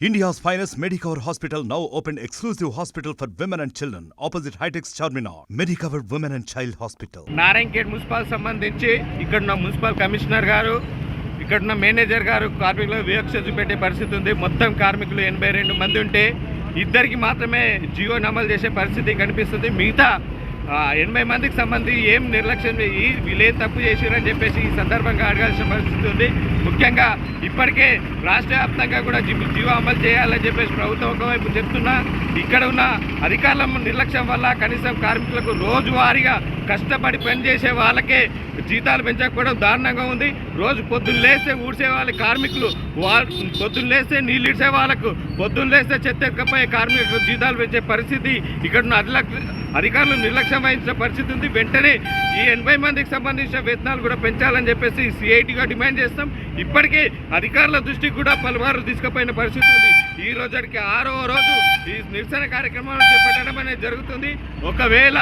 India's finest Medicover hospital now open exclusive hospital for women and children opposite Hitex Charminar Medicover women and child hospital Narayankhed municipal సంబంధించి ఇక్కడ municipal commissioner గారు ఇక్కడ ఉన్న manager గారు కార్మికులు వివక్ష చూపెట్టే పరిస్థితి ఉంది మొత్తం కార్మికులు ఎనభై రెండు మంది ఉంటే ఇద్దరికి మాత్రమే జియో నమోదు చేసే పరిస్థితి కనిపిస్తుంది మిగతా ఎనభై మందికి సంబంధించి ఏం నిర్లక్ష్యం ఈ వీళ్ళేం తప్పు చేసిరని చెప్పేసి ఈ సందర్భంగా అడగాల్సిన పరిస్థితి ఉంది. ముఖ్యంగా ఇప్పటికే రాష్ట్ర వ్యాప్తంగా కూడా జి- జియో అమలు చేయాలని చెప్పేసి ప్రభుత్వం ఒకవైపు చెప్తున్నా ఇక్కడ ఉన్న అధికారుల నిర్లక్ష్యం వల్ల కనీసం కార్మికులకు రోజువారీగా కష్టపడి పనిచేసే వాళ్ళకే జీతాలు పెంచకపోవడం దారుణంగా ఉంది. రోజు పొద్దున్న లేస్తే ఊడ్చే వాళ్ళ కార్మికులు వాళ్ళు పొద్దున్న లేస్తే నీళ్ళు ఇడిసే వాళ్ళకు పొద్దున్న లేస్తే చెత్త ఎక్కపోయే కార్మికులకు జీతాలు పెంచే పరిస్థితి ఇక్కడ ఉన్న అధిలక్ష అధికారులు నిర్లక్ష్యం వహించిన పరిస్థితి ఉంది. వెంటనే ఈ ఎనభై మందికి సంబంధించిన వేతనాలు కూడా పెంచాలని చెప్పేసి సిఐటిగా డిమాండ్ చేస్తాం. ఇప్పటికే అధికారుల దృష్టికి కూడా పలుమార్లు తీసుకుపోయిన పరిస్థితి ఉంది. ఈ రోజుకి ఆరో రోజు ఈ నిరసన కార్యక్రమాలు చేపట్టడం అనేది జరుగుతుంది. ఒకవేళ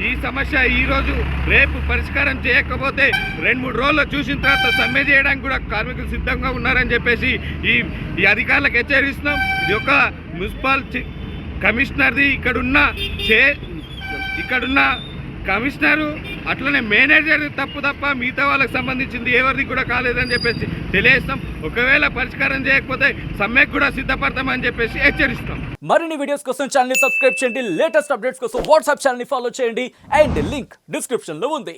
ఈ సమస్య ఈ రోజు రేపు పరిష్కారం చేయకపోతే రెండు మూడు రోజులు చూసిన తర్వాత సమ్మె చేయడానికి కూడా కార్మికులు సిద్ధంగా ఉన్నారని చెప్పేసి ఈ ఈ అధికారులకు హెచ్చరిస్తున్నాం. ఇది ఒక మున్సిపల్ కమిషనర్ది ఇక్కడున్న చే ఇక్కడున్న కమిషనరు అట్లనే మేనేజర్ తప్పు తప్ప మిగతా వాళ్ళకి సంబంధించింది ఎవరిది కూడా కాలేదని చెప్పేసి తెలియజేస్తాం. ఒకవేళ పరిష్కారం చేయకపోతే సమ్మెకు కూడా సిద్ధపడతామని చెప్పేసి హెచ్చరిస్తాం. మరిన్ని వీడియోస్ కోసం ఛానల్ సబ్స్క్రైబ్ చేయండి. లేటెస్ట్ అప్డేట్స్ కోసం వాట్సాప్ ఛానల్ ఫాలో చేయండి. అండ్ లింక్ డిస్క్రిప్షన్లో ఉంది.